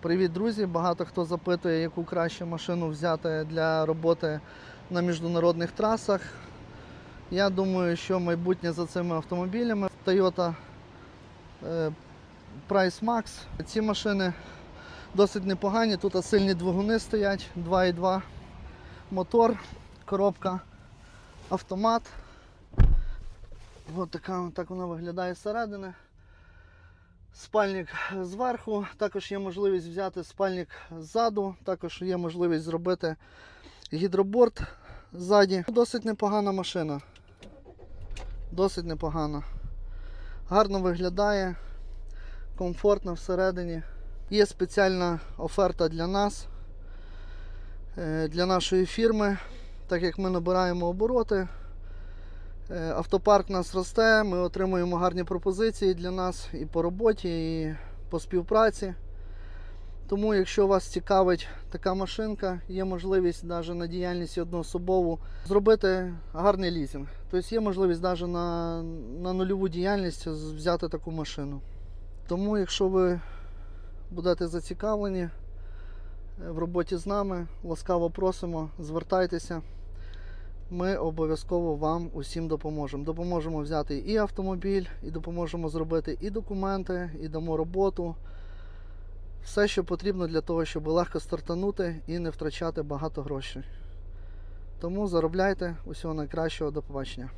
Привіт, друзі! Багато хто запитує, яку краще машину взяти для роботи на міжнародних трасах. Я думаю, що майбутнє за цими автомобілями Toyota е, Price Max. Ці машини досить непогані. Тут сильні двигуни стоять, 2,2 мотор, коробка, автомат. Ось така так вона виглядає зсередини. Спальник зверху, також є можливість взяти спальник ззаду, також є можливість зробити гідроборд ззаді. Досить непогана машина. Досить непогана. Гарно виглядає, комфортно всередині. Є спеціальна оферта для нас, е, для нашої фірми, так як ми набираємо обороти. Е, Автопарк нас росте, ми отримуємо гарні пропозиції для нас і по роботі, і по співпраці. Тому, якщо вас цікавить така машинка, є можливість навіть на діяльність одноособову зробити гарний лізинг. Тобто є можливість навіть на, на нульову діяльність взяти таку машину. Тому, якщо ви будете зацікавлені е, в роботі з нами, ласкаво просимо, звертайтеся. Ми обов'язково вам усім допоможемо. Допоможемо взяти і автомобіль, і допоможемо зробити і документи, і дамо роботу. Все, що потрібно для того, щоб легко стартанути і не втрачати багато грошей. Тому заробляйте усього найкращого, до побачення.